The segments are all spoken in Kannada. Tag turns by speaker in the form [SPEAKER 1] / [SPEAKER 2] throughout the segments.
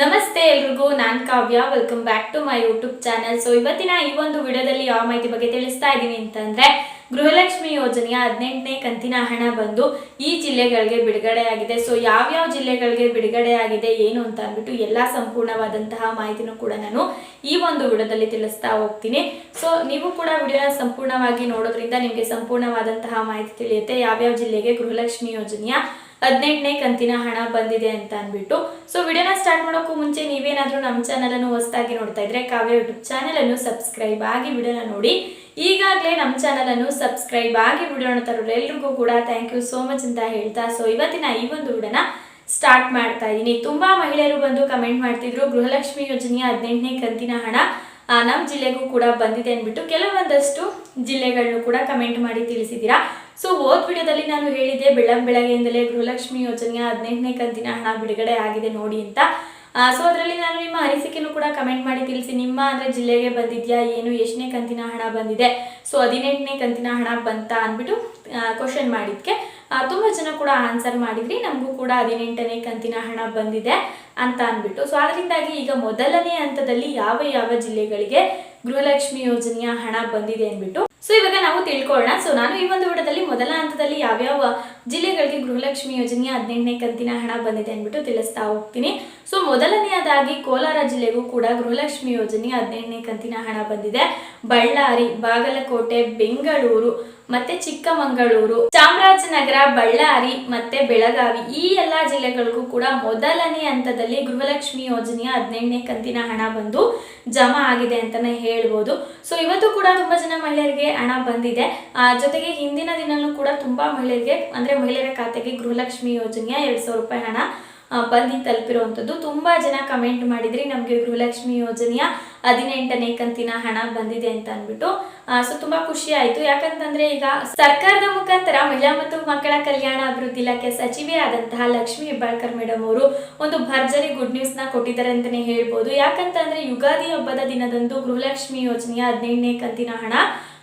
[SPEAKER 1] ನಮಸ್ತೆ ಎಲ್ರಿಗೂ, ನಾನು Kavya. Welcome back to my YouTube channel so ಇವತ್ತಿನ ಈ ಒಂದು ವಿಡಿಯೋದಲ್ಲಿ ಯಾವ ಮಾಹಿತಿ ಬಗ್ಗೆ ತಿಳಿಸ್ತಾ ಇದ್ದೀನಿ ಅಂತಂದ್ರೆ, ಗೃಹಲಕ್ಷ್ಮಿ ಯೋಜನೆಯ ಹದಿನೆಂಟನೇ ಕಂತಿನ ಹಣ ಬಂದು ಈ ಜಿಲ್ಲೆಗಳಿಗೆ ಬಿಡುಗಡೆ ಆಗಿದೆ ಸೊ ಯಾವ್ಯಾವ ಜಿಲ್ಲೆಗಳಿಗೆ ಬಿಡುಗಡೆ ಆಗಿದೆ ಏನು ಅಂತ ಅಂದ್ಬಿಟ್ಟು ಎಲ್ಲ ಸಂಪೂರ್ಣವಾದಂತಹ ಮಾಹಿತಿನೂ ಕೂಡ ನಾನು ಈ ಒಂದು ವಿಡಿಯೋದಲ್ಲಿ ತಿಳಿಸ್ತಾ ಹೋಗ್ತೀನಿ. ಸೊ ನೀವು ಕೂಡ ವಿಡಿಯೋನ ಸಂಪೂರ್ಣವಾಗಿ ನೋಡೋದ್ರಿಂದ ನಿಮಗೆ ಸಂಪೂರ್ಣವಾದಂತಹ ಮಾಹಿತಿ ತಿಳಿಯುತ್ತೆ. ಯಾವ್ಯಾವ ಜಿಲ್ಲೆಗೆ ಗೃಹಲಕ್ಷ್ಮಿ ಯೋಜನೆಯ ಹದಿನೆಂಟನೇ ಕಂತಿನ ಹಣ ಬಂದಿದೆ ಅಂತ ಅಂದ್ಬಿಟ್ಟು. ಸೊ ವಿಡಿಯೋನ ಸ್ಟಾರ್ಟ್ ಮಾಡೋಕ್ಕೂ ಮುಂಚೆ ನೀವೇನಾದರೂ ನಮ್ಮ ಚಾನಲ್ ಅನ್ನು ಹೊಸದಾಗಿ ನೋಡ್ತಾ ಇದ್ರೆ ಕಾವ್ಯ ಯೂಟ್ಯೂಬ್ ಚಾನಲ್ ಅನ್ನು ಸಬ್ಸ್ಕ್ರೈಬ್ ಆಗಿ ವಿಡಿಯೋನ ನೋಡಿ. ಈಗಾಗಲೇ ನಮ್ಮ ಚಾನಲ್ ಅನ್ನು ಸಬ್ಸ್ಕ್ರೈಬ್ ಆಗಿ ವಿಡಿಯೋನ ತರೋರು ಎಲ್ರಿಗೂ ಕೂಡ ಥ್ಯಾಂಕ್ ಯು ಸೋ ಮಚ್ ಅಂತ ಹೇಳ್ತಾ ಸೊ ಇವತ್ತಿನ ಈ ಒಂದು ವಿಡಿಯೋನ ಸ್ಟಾರ್ಟ್ ಮಾಡ್ತಾ ಇದ್ದೀನಿ ತುಂಬಾ ಮಹಿಳೆಯರು ಬಂದು ಕಮೆಂಟ್ ಮಾಡ್ತಿದ್ರು, ಗೃಹಲಕ್ಷ್ಮಿ ಯೋಜನೆಯ ಹದಿನೆಂಟನೇ ಕಂತಿನ ಹಣ ನಮ್ಮ ಜಿಲ್ಲೆಗೂ ಕೂಡ ಬಂದಿದೆ ಅಂದ್ಬಿಟ್ಟು. ಕೆಲವೊಂದಷ್ಟು ಜಿಲ್ಲೆಗಳನ್ನು ಕೂಡ ಕಮೆಂಟ್ ಮಾಡಿ ತಿಳಿಸಿದ್ದೀರಾ. ಸೊ ಓದ್ ವಿಡಿಯೋದಲ್ಲಿ ನಾನು ಹೇಳಿದ್ದೆ ಬೆಳಂ ಬೆಳಗ್ಗೆಯಿಂದಲೇ ಗೃಹಲಕ್ಷ್ಮಿ ಯೋಜನೆಯ ಹದಿನೆಂಟನೇ ಕಂತಿನ ಹಣ ಬಿಡುಗಡೆ ಆಗಿದೆ ನೋಡಿ ಅಂತ. ಸೊ ಅದರಲ್ಲಿ ನಾನು ನಿಮ್ಮ ಅನಿಸಿಕೆನೂ ಕೂಡ ಕಮೆಂಟ್ ಮಾಡಿ ತಿಳಿಸಿ. ನಿಮ್ಮ ಅಂದರೆ ಜಿಲ್ಲೆಗೆ ಬಂದಿದ್ಯಾ, ಏನು, ಎಷ್ಟನೇ ಕಂತಿನ ಹಣ ಬಂದಿದೆ? ಸೊ ಹದಿನೆಂಟನೇ ಕಂತಿನ ಹಣ ಬಂತ ಅಂದ್ಬಿಟ್ಟು ಕ್ವಶನ್ ಮಾಡಿದ್ಕೆ. ತುಂಬ ಜನ ಕೂಡ ಆನ್ಸರ್ ಮಾಡಿದ್ರಿ. ನಮಗೂ ಕೂಡ ಹದಿನೆಂಟನೇ ಕಂತಿನ ಹಣ ಬಂದಿದೆ ಅಂತ ಅಂದ್ಬಿಟ್ಟು. ಸೊ ಅದರಿಂದಾಗಿ ಈಗ ಮೊದಲನೇ ಹಂತದಲ್ಲಿ ಯಾವ ಯಾವ ಜಿಲ್ಲೆಗಳಿಗೆ ಗೃಹಲಕ್ಷ್ಮಿ ಯೋಜನೆಯ ಹಣ ಬಂದಿದೆ ಅಂದ್ಬಿಟ್ಟು ಸೊ ಇವಾಗ ನಾವು ತಿಳ್ಕೊಳ್ಳೋಣ. ಸೊ ನಾನು ಈ ಒಂದು ವಿಡಿಯೋದಲ್ಲಿ ಮೊದಲ ಹಂತದಲ್ಲಿ ಯಾವ್ಯಾವ ಜಿಲ್ಲೆಗಳಿಗೆ ಗೃಹಲಕ್ಷ್ಮಿ ಯೋಜನೆಯ ಹದಿನೆಂಟನೇ ಕಂತಿನ ಹಣ ಬಂದಿದೆ ಅಂದ್ಬಿಟ್ಟು ತಿಳಿಸ್ತಾ ಹೋಗ್ತೀನಿ. ಸೊ ಮೊದಲನೆಯದಾಗಿ ಕೋಲಾರ ಜಿಲ್ಲೆಗೂ ಕೂಡ ಗೃಹಲಕ್ಷ್ಮಿ ಯೋಜನೆಯ ಹದಿನೆಂಟನೇ ಕಂತಿನ ಹಣ ಬಂದಿದೆ. ಬಳ್ಳಾರಿ, ಬಾಗಲಕೋಟೆ, ಬೆಂಗಳೂರು, ಮತ್ತೆ ಚಿಕ್ಕಮಗಳೂರು, ಚಾಮರಾಜನಗರ, ಬಳ್ಳಾರಿ, ಮತ್ತೆ ಬೆಳಗಾವಿ ಈ ಎಲ್ಲಾ ಜಿಲ್ಲೆಗಳಿಗೂ ಕೂಡ ಮೊದಲನೇ ಹಂತದಲ್ಲಿ ಗೃಹಲಕ್ಷ್ಮಿ ಯೋಜನೆಯ ಹದಿನೆಂಟನೇ ಕಂತಿನ ಹಣ ಬಂದು ಜಮಾ ಆಗಿದೆ ಅಂತಾನೆ ಹೇಳ್ಬೋದು. ಸೊ ಇವತ್ತು ಕೂಡ ತುಂಬಾ ಜನ ಮಹಿಳೆಯರಿಗೆ ಹಣ ಬಂದಿದೆ. ಜೊತೆಗೆ ಹಿಂದಿನ ದಿನನೂ ಕೂಡ ತುಂಬಾ ಮಹಿಳೆಯರಿಗೆ, ಅಂದ್ರೆ ಮಹಿಳೆಯರ ಖಾತೆಗೆ ಗೃಹಲಕ್ಷ್ಮಿ ಯೋಜನೆಯ ಎರಡ್ ಸಾವಿರ ರೂಪಾಯಿ ಹಣ ಬಂದು ತಲುಪಿರುವಂಥದ್ದು. ತುಂಬಾ ಜನ ಕಮೆಂಟ್ ಮಾಡಿದ್ರಿ, ನಮಗೆ ಗೃಹಲಕ್ಷ್ಮಿ ಯೋಜನೆಯ ಹದಿನೆಂಟನೇ ಕಂತಿನ ಹಣ ಬಂದಿದೆ ಅಂತ ಅಂದ್ಬಿಟ್ಟು. ಸೊ ತುಂಬಾ ಖುಷಿ ಆಯ್ತು. ಯಾಕಂತಂದ್ರೆ ಈಗ ಸರ್ಕಾರದ ಮುಖಾಂತರ ಮಹಿಳಾ ಮತ್ತು ಮಕ್ಕಳ ಕಲ್ಯಾಣ ಅಭಿವೃದ್ಧಿ ಇಲಾಖೆ ಸಚಿವೆ ಆದಂತಹ ಲಕ್ಷ್ಮಿ ಹೆಬ್ಬಾಳ್ಕರ್ ಮೇಡಮ್ ಅವರು ಒಂದು ಭರ್ಜರಿ ಗುಡ್ ನ್ಯೂಸ್ನ ಕೊಟ್ಟಿದ್ದಾರೆ ಅಂತಾನೆ ಹೇಳ್ಬೋದು. ಯಾಕಂತಂದ್ರೆ ಯುಗಾದಿ ಹಬ್ಬದ ದಿನದಂದು ಗೃಹಲಕ್ಷ್ಮಿ ಯೋಜನೆಯ ಹದಿನೆಂಟನೇ ಕಂತಿನ ಹಣ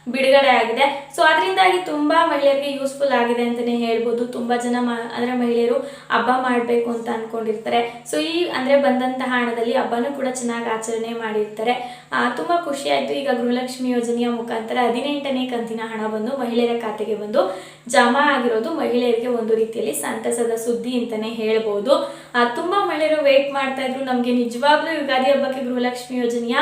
[SPEAKER 1] ಬಿಡುಗಡೆ ಆಗಿದೆ. ಸೊ ಅದರಿಂದಾಗಿ ತುಂಬ ಮಹಿಳೆಯರಿಗೆ ಯೂಸ್ಫುಲ್ ಆಗಿದೆ ಅಂತಾನೆ ಹೇಳ್ಬೋದು. ತುಂಬ ಜನ ಮ- ಅಂದರೆ ಮಹಿಳೆಯರು ಹಬ್ಬ ಮಾಡಬೇಕು ಅಂತ ಅಂದ್ಕೊಂಡಿರ್ತಾರೆ ಸೊ ಈ, ಅಂದರೆ ಬಂದಂತಹ ಹಣದಲ್ಲಿ ಹಬ್ಬನೂ ಕೂಡ ಚೆನ್ನಾಗಿ ಆಚರಣೆ ಮಾಡಿರ್ತಾರೆ. ತುಂಬ ಖುಷಿಯಾಯಿತು ಈಗ ಗೃಹಲಕ್ಷ್ಮಿ ಯೋಜನೆಯ ಮುಖಾಂತರ ಹದಿನೆಂಟನೇ ಕಂತಿನ ಹಣ ಬಂದು ಮಹಿಳೆಯರ ಖಾತೆಗೆ ಬಂದು ಜಮಾ ಆಗಿರೋದು ಮಹಿಳೆಯರಿಗೆ ಒಂದು ರೀತಿಯಲ್ಲಿ ಸಂತಸದ ಸುದ್ದಿ ಅಂತಾನೆ ಹೇಳ್ಬೋದು. ತುಂಬಾ ಮಹಿಳೆಯರು ವೇಟ್ ಮಾಡ್ತಾ ಇದ್ರು. ನಮಗೆ ನಿಜವಾಗ್ಲೂ ಯುಗಾದಿ ಹಬ್ಬಕ್ಕೆ ಗೃಹಲಕ್ಷ್ಮಿ ಯೋಜನೆಯ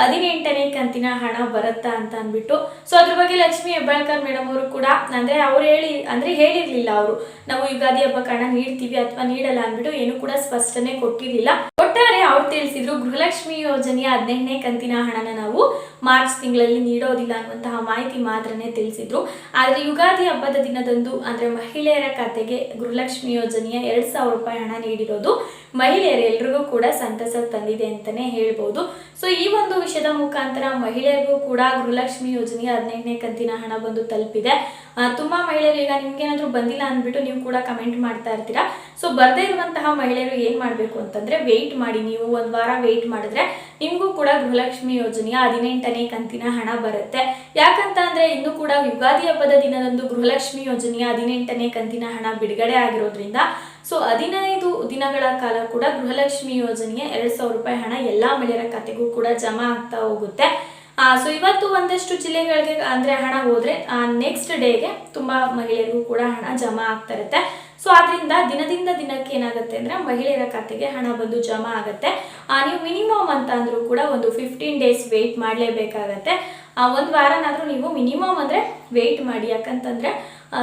[SPEAKER 1] ಹದಿನೆಂಟನೇ ಕಂತಿನ ಹಣ ಬರುತ್ತಾ ಅಂತ ಅಂದ್ಬಿಟ್ಟು. ಸೊ ಅದ್ರ ಬಗ್ಗೆ ಲಕ್ಷ್ಮಿ ಹೆಬ್ಬಾಳ್ಕರ್ ಮೇಡಮ್ ಅವರು ಕೂಡ, ಅಂದ್ರೆ ಅವ್ರು ಹೇಳಿ, ಅಂದ್ರೆ ಹೇಳಿರ್ಲಿಲ್ಲ ಅವರು. ನಾವು ಯುಗಾದಿ ಹಬ್ಬಕ್ಕೆ ಹಣ ನೀಡ್ತೀವಿ ಅಥವಾ ನೀಡಲ್ಲ ಅಂದ್ಬಿಟ್ಟು ಏನು ಕೂಡ ಸ್ಪಷ್ಟನೆ ಕೊಟ್ಟಿರ್ಲಿಲ್ಲ. ಒಟ್ಟಾರೆ ಅವ್ರು ತಿಳಿಸಿದ್ರು, ಗೃಹಲಕ್ಷ್ಮಿ ಯೋಜನೆಯ ಹದಿನೆಂಟನೇ ಕಂತಿನ ಹಣನ ನಾವು ಮಾರ್ಚ್ ತಿಂಗಳಲ್ಲಿ ನೀಡೋದಿಲ್ಲ ಅನ್ನುವಂತಹ ಮಾಹಿತಿ ಮಾತ್ರನೇ ತಿಳಿಸಿದ್ರು. ಆದ್ರೆ ಯುಗಾದಿ ಹಬ್ಬದ ದಿನದಂದು, ಅಂದ್ರೆ ಮಹಿಳೆಯರ ಖಾತೆಗೆ ಗೃಹಲಕ್ಷ್ಮಿ ಯೋಜನೆಯ ಎರಡ್ ಸಾವಿರ ರೂಪಾಯಿ ಹಣ ನೀಡಿರೋದು ಮಹಿಳೆಯರೆಲ್ರಿಗೂ ಕೂಡ ಸಂತಸ ತಂದಿದೆ ಅಂತಾನೆ ಹೇಳ್ಬೋದು. ಸೊ ಈ ಒಂದು ವಿಷಯದ ಮುಖಾಂತರ ಮಹಿಳೆಯರಿಗೂ ಕೂಡ ಗೃಹಲಕ್ಷ್ಮಿ ಯೋಜನೆ ಹದಿನೆಂಟನೇ ಕಂತಿನ ಹಣ ಬಂದು ತಲುಪಿದೆ. ತುಂಬಾ ಮಹಿಳೆಯರು ಈಗ ನಿಮ್ಗೆ ಏನಾದ್ರು ಬಂದಿಲ್ಲ ಅಂದ್ಬಿಟ್ಟು ನೀವು ಕೂಡ ಕಮೆಂಟ್ ಮಾಡ್ತಾ ಇರ್ತೀರಾ? ಸೊ ಬರ್ದೇ ಇರುವಂತಹ ಮಹಿಳೆಯರು ಏನ್ ಮಾಡ್ಬೇಕು ಅಂತಂದ್ರೆ ವೆಯ್ಟ್ ಮಾಡಿ, ನೀವು ಒಂದ್ ವಾರ ವೆಯ್ಟ್ ಮಾಡಿದ್ರೆ ನಿಮ್ಗೂ ಕೂಡ ಗೃಹಲಕ್ಷ್ಮಿ ಯೋಜನೆಯ ಹದಿನೆಂಟನೇ ಕಂತಿನ ಹಣ ಬರುತ್ತೆ. ಯಾಕಂತ ಅಂದ್ರೆ ಇನ್ನು ಕೂಡ ಯುಗಾದಿ ಹಬ್ಬದ ದಿನದಂದು ಗೃಹಲಕ್ಷ್ಮಿ ಯೋಜನೆಯ ಹದಿನೆಂಟನೇ ಕಂತಿನ ಹಣ ಬಿಡುಗಡೆ ಆಗಿರೋದ್ರಿಂದ ಸೊ ಹದಿನೈದು ದಿನಗಳ ಕಾಲ ಕೂಡ ಗೃಹಲಕ್ಷ್ಮಿ ಯೋಜನೆಯ ಎರಡು ಸಾವಿರ ರೂಪಾಯಿ ಹಣ ಎಲ್ಲಾ ಮಹಿಳೆಯರ ಖಾತೆಗೂ ಕೂಡ ಜಮಾ ಆಗ್ತಾ ಹೋಗುತ್ತೆ. ಸೊ ಇವತ್ತು ಒಂದಷ್ಟು ಜಿಲ್ಲೆಗಳಿಗೆ ಅಂದ್ರೆ ಹಣ ಹೋದರೆ ನೆಕ್ಸ್ಟ್ ಡೇಗೆ ತುಂಬಾ ಮಹಿಳೆಯರಿಗೂ ಕೂಡ ಹಣ ಜಮಾ ಆಗ್ತಾ ಇರುತ್ತೆ. ಸೊ ಆದ್ರಿಂದ ದಿನದಿಂದ ದಿನಕ್ಕೆ ಏನಾಗುತ್ತೆ ಅಂದ್ರೆ ಮಹಿಳೆಯರ ಖಾತೆಗೆ ಹಣ ಬಂದು ಜಮಾ ಆಗುತ್ತೆ. ನೀವು ಮಿನಿಮಮ್ ಅಂತ ಅಂದ್ರೂ ಕೂಡ ಒಂದು ಫಿಫ್ಟೀನ್ ಡೇಸ್ ವೆಯ್ಟ್ ಮಾಡಲೇಬೇಕಾಗತ್ತೆ. ಒಂದು ವಾರನಾದರೂ ನೀವು ಮಿನಿಮಮ್ ಅಂದ್ರೆ ವೆಯ್ಟ್ ಮಾಡಿ. ಯಾಕಂತಂದ್ರೆ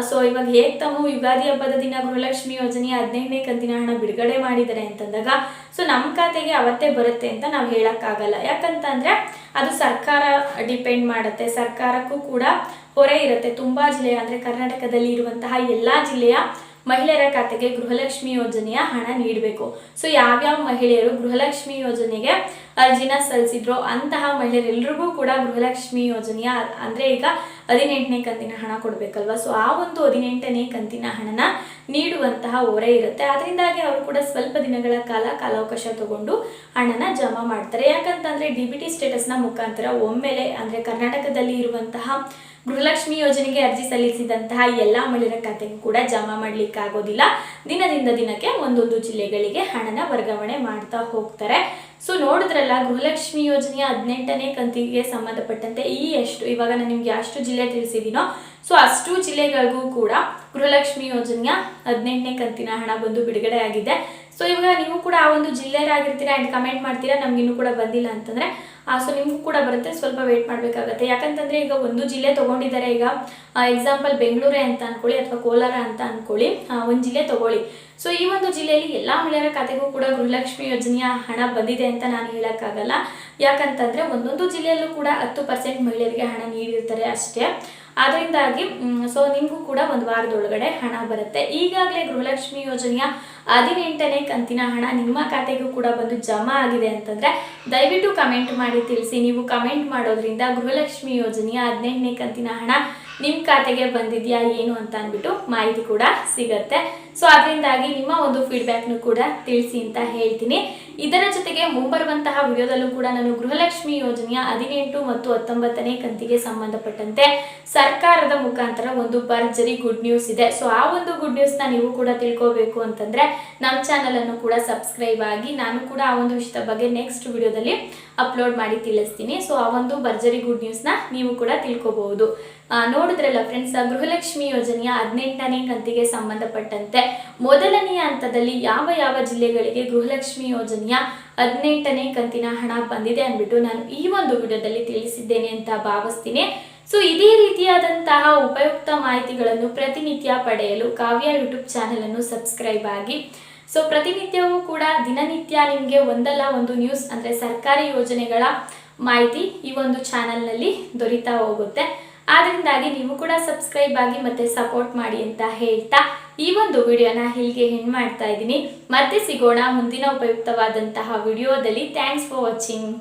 [SPEAKER 1] ಸೊ ಇವಾಗ ಹೇಗೆ ತಾವು ಯುಗಾದಿ ಹಬ್ಬದ ದಿನ ಗೃಹಲಕ್ಷ್ಮಿ ಯೋಜನೆ ಹದಿನೈದನೇ ಕಂತಿನ ಹಣ ಬಿಡುಗಡೆ ಮಾಡಿದ್ದಾರೆ ಅಂತಂದಾಗ ಸೊ ನಮ್ಮ ಖಾತೆಗೆ ಅವತ್ತೇ ಬರುತ್ತೆ ಅಂತ ನಾವು ಹೇಳಕ್ಕಾಗಲ್ಲ. ಯಾಕಂತಂದ್ರೆ ಅದು ಸರ್ಕಾರ ಡಿಪೆಂಡ್ ಮಾಡುತ್ತೆ, ಸರ್ಕಾರಕ್ಕೂ ಕೂಡ ಹೊರೆ ಇರುತ್ತೆ. ತುಂಬಾ ಜಿಲ್ಲೆ ಅಂದರೆ ಕರ್ನಾಟಕದಲ್ಲಿ ಇರುವಂತಹ ಎಲ್ಲಾ ಜಿಲ್ಲೆಯ ಮಹಿಳೆಯರ ಖಾತೆಗೆ ಗೃಹಲಕ್ಷ್ಮಿ ಯೋಜನೆಯ ಹಣ ನೀಡಬೇಕು. ಸೊ ಯಾವ್ಯಾವ ಮಹಿಳೆಯರು ಗೃಹಲಕ್ಷ್ಮಿ ಯೋಜನೆಗೆ ಅರ್ಜಿನ ಸಲ್ಲಿಸಿದ್ರು ಅಂತಹ ಮಹಿಳೆಯರೆಲ್ಲರಿಗೂ ಕೂಡ ಗೃಹಲಕ್ಷ್ಮಿ ಯೋಜನೆಯ ಅಂದರೆ ಈಗ ಹದಿನೆಂಟನೇ ಕಂತಿನ ಹಣ ಕೊಡಬೇಕಲ್ವಾ? ಸೊ ಆ ಒಂದು ಹದಿನೆಂಟನೇ ಕಂತಿನ ಹಣನ ನೀಡುವಂತಹ ಹೊರೆ ಇರುತ್ತೆ. ಅದರಿಂದಾಗಿ ಅವರು ಕೂಡ ಸ್ವಲ್ಪ ದಿನಗಳ ಕಾಲ ಕಾಲಾವಕಾಶ ತಗೊಂಡು ಹಣನ ಜಮಾ ಮಾಡ್ತಾರೆ. ಯಾಕಂತಂದ್ರೆ ಡಿ ಬಿ ಟಿ ಸ್ಟೇಟಸ್ನ ಮುಖಾಂತರ ಒಮ್ಮೆಲೆ ಅಂದರೆ ಕರ್ನಾಟಕದಲ್ಲಿ ಇರುವಂತಹ ಗೃಹಲಕ್ಷ್ಮಿ ಯೋಜನೆಗೆ ಅರ್ಜಿ ಸಲ್ಲಿಸಿದಂತಹ ಎಲ್ಲ ಮಹಿಳೆಯರ ಖಾತೆಗೂ ಕೂಡ ಜಮಾ ಮಾಡ್ಲಿಕ್ಕೆ ಆಗೋದಿಲ್ಲ. ದಿನದಿಂದ ದಿನಕ್ಕೆ ಒಂದೊಂದು ಜಿಲ್ಲೆಗಳಿಗೆ ಹಣನ ವರ್ಗಾವಣೆ ಮಾಡ್ತಾ ಹೋಗ್ತಾರೆ. ಸೊ ನೋಡಿದ್ರಲ್ಲ, ಗೃಹಲಕ್ಷ್ಮಿ ಯೋಜನೆಯ ಹದಿನೆಂಟನೇ ಕಂತಿಗೆ ಸಂಬಂಧಪಟ್ಟಂತೆ ಈ ಎಷ್ಟು ಇವಾಗ ನಾನು ನಿಮ್ಗೆ ಅಷ್ಟು ಜಿಲ್ಲೆ ತಿಳಿಸಿದ್ದೀನೋ ಸೊ ಅಷ್ಟು ಜಿಲ್ಲೆಗಳಿಗೂ ಕೂಡ ಗೃಹಲಕ್ಷ್ಮಿ ಯೋಜನೆಯ ಹದಿನೆಂಟನೇ ಕಂತಿನ ಹಣ ಬಂದು ಬಿಡುಗಡೆ ಆಗಿದೆ ಸೊ ಇವಾಗ ನೀವು ಕೂಡ ಆ ಒಂದು ಜಿಲ್ಲೆಯರಾಗಿರ್ತೀರಾ ಆ್ಯಂಡ್ ಕಮೆಂಟ್ ಮಾಡ್ತೀರಾ, ನಮ್ಗೆ ಇನ್ನೂ ಕೂಡ ಬಂದಿಲ್ಲ ಅಂತಂದರೆ ಸೊ ನಿಮಗೂ ಕೂಡ ಬರುತ್ತೆ, ಸ್ವಲ್ಪ ವೇಟ್ ಮಾಡಬೇಕಾಗತ್ತೆ. ಯಾಕಂತಂದರೆ ಈಗ ಒಂದು ಜಿಲ್ಲೆ ತೊಗೊಂಡಿದ್ದಾರೆ, ಈಗ ಎಕ್ಸಾಂಪಲ್ ಬೆಂಗಳೂರೆ ಅಂತ ಅನ್ಕೊಳ್ಳಿ ಅಥವಾ ಕೋಲಾರ ಅಂತ ಅಂದ್ಕೊಳ್ಳಿ ಒಂದು ಜಿಲ್ಲೆ ತಗೊಳ್ಳಿ. ಸೊ ಈ ಒಂದು ಜಿಲ್ಲೆಯಲ್ಲಿ ಎಲ್ಲ ಮಹಿಳೆಯರ ಖಾತೆಗೂ ಕೂಡ ಗೃಹಲಕ್ಷ್ಮಿ ಯೋಜನೆಯ ಹಣ ಬಂದಿದೆ ಅಂತ ನಾನು ಹೇಳೋಕ್ಕಾಗಲ್ಲ. ಯಾಕಂತಂದರೆ ಒಂದೊಂದು ಜಿಲ್ಲೆಯಲ್ಲೂ ಕೂಡ ಹತ್ತು ಪರ್ಸೆಂಟ್ ಮಹಿಳೆಯರಿಗೆ ಹಣ ನೀಡಿರ್ತಾರೆ ಅಷ್ಟೇ. ಅದರಿಂದಾಗಿ ಸೊ ನಿಮಗೂ ಕೂಡ ಒಂದು ವಾರದೊಳಗಡೆ ಹಣ ಬರುತ್ತೆ. ಈಗಾಗಲೇ ಗೃಹಲಕ್ಷ್ಮಿ ಯೋಜನೆಯ ಹದಿನೆಂಟನೇ ಕಂತಿನ ಹಣ ನಿಮ್ಮ ಖಾತೆಗೂ ಕೂಡ ಬಂದು ಜಮಾ ಆಗಿದೆ ಅಂತಂದರೆ ದಯವಿಟ್ಟು ಕಮೆಂಟ್ ಮಾಡಿ, ತಿಳಿಸಿ. ನೀವು ಕಮೆಂಟ್ ಮಾಡೋದ್ರಿಂದ ಗೃಹಲಕ್ಷ್ಮಿ ಯೋಜನೆಯ ಹದಿನೆಂಟನೇ ಕಂತಿನ ಹಣ ನಿಮ್ಮ ಖಾತೆಗೆ ಬಂದಿದೆಯಾ, ಏನು ಅಂತ ಅಂದ್ಬಿಟ್ಟು ಮಾಹಿತಿ ಕೂಡ ಸಿಗತ್ತೆ. ಸೊ ಅದರಿಂದಾಗಿ ನಿಮ್ಮ ಒಂದು ಫೀಡ್ಬ್ಯಾಕ್ನು ಕೂಡ ತಿಳಿಸಿ ಅಂತ ಹೇಳ್ತೀನಿ. ಇದರ ಜೊತೆಗೆ ಮುಂಬರುವಂತಹ ವಿಡಿಯೋದಲ್ಲೂ ಕೂಡ ನಾನು ಗೃಹಲಕ್ಷ್ಮಿ ಯೋಜನೆಯ ಹದಿನೆಂಟು ಮತ್ತು ಹತ್ತೊಂಬತ್ತನೇ ಕಂತಿಗೆ ಸಂಬಂಧಪಟ್ಟಂತೆ ಸರ್ಕಾರದ ಮುಖಾಂತರ ಒಂದು ಭರ್ಜರಿ ಗುಡ್ ನ್ಯೂಸ್ ಇದೆ. ಸೊ ಆ ಒಂದು ಗುಡ್ ನ್ಯೂಸ್ನ ನೀವು ಕೂಡ ತಿಳ್ಕೋಬೇಕು ಅಂತಂದ್ರೆ ನಮ್ಮ ಚಾನಲ್ ಅನ್ನು ಕೂಡ ಸಬ್ಸ್ಕ್ರೈಬ್ ಆಗಿ ನಾನು ಕೂಡ ಆ ಒಂದು ವಿಷಯದ ಬಗ್ಗೆ ನೆಕ್ಸ್ಟ್ ವಿಡಿಯೋದಲ್ಲಿ ಅಪ್ಲೋಡ್ ಮಾಡಿ ತಿಳಿಸ್ತೀನಿ. ಸೊ ಆ ಒಂದು ಭರ್ಜರಿ ಗುಡ್ ನ್ಯೂಸ್ನ ನೀವು ಕೂಡ ತಿಳ್ಕೊಬಹುದು. ನೋಡಿದ್ರಲ್ಲ ಫ್ರೆಂಡ್ಸ್ ಗೃಹಲಕ್ಷ್ಮಿ ಯೋಜನೆಯ ಹದಿನೆಂಟನೇ ಕಂತಿಗೆ ಸಂಬಂಧಪಟ್ಟಂತೆ. ಮೊದಲನೆಯ ಹಂತದಲ್ಲಿ ಯಾವ ಯಾವ ಜಿಲ್ಲೆಗಳಿಗೆ ಗೃಹಲಕ್ಷ್ಮಿ ಯೋಜನೆಯ ಹದಿನೆಂಟನೇ ಕಂತಿನ ಹಣ ಬಂದಿದೆ ಅಂದ್ಬಿಟ್ಟು ನಾನು ಈ ಒಂದು ವಿಡಿಯೋದಲ್ಲಿ ತಿಳಿಸಿದ್ದೇನೆ ಅಂತ ಭಾವಿಸ್ತೀನಿ. ಸೊ ಇದೇ ರೀತಿಯಾದಂತಹ ಉಪಯುಕ್ತ ಮಾಹಿತಿಗಳನ್ನು ಪ್ರತಿನಿತ್ಯ ಪಡೆಯಲು ಕಾವ್ಯ ಯೂಟ್ಯೂಬ್ ಚಾನೆಲ್ ಅನ್ನು ಸಬ್ಸ್ಕ್ರೈಬ್ ಆಗಿ. ಸೊ ಪ್ರತಿನಿತ್ಯವೂ ಕೂಡ ದಿನನಿತ್ಯ ನಿಮಗೆ ಒಂದಲ್ಲ ಒಂದು ನ್ಯೂಸ್ ಅಂದರೆ ಸರ್ಕಾರಿ ಯೋಜನೆಗಳ ಮಾಹಿತಿ ಈ ಒಂದು ಚಾನೆಲ್ನಲ್ಲಿ ದೊರೀತಾ ಹೋಗುತ್ತೆ. ಆದ್ರಿಂದಾಗಿ ನೀವು ಕೂಡ ಸಬ್ಸ್ಕ್ರೈಬ್ ಆಗಿ ಮತ್ತೆ ಸಪೋರ್ಟ್ ಮಾಡಿ ಅಂತ ಹೇಳ್ತಾ ಈ ಒಂದು ವಿಡಿಯೋನ ಹೀಗೆ ಹೆಣ್ ಮಾಡ್ತಾ ಇದ್ದೀನಿ. ಮತ್ತೆ ಸಿಗೋಣ ಮುಂದಿನ ಉಪಯುಕ್ತವಾದಂತಹ ವಿಡಿಯೋದಲ್ಲಿ. Thanks for watching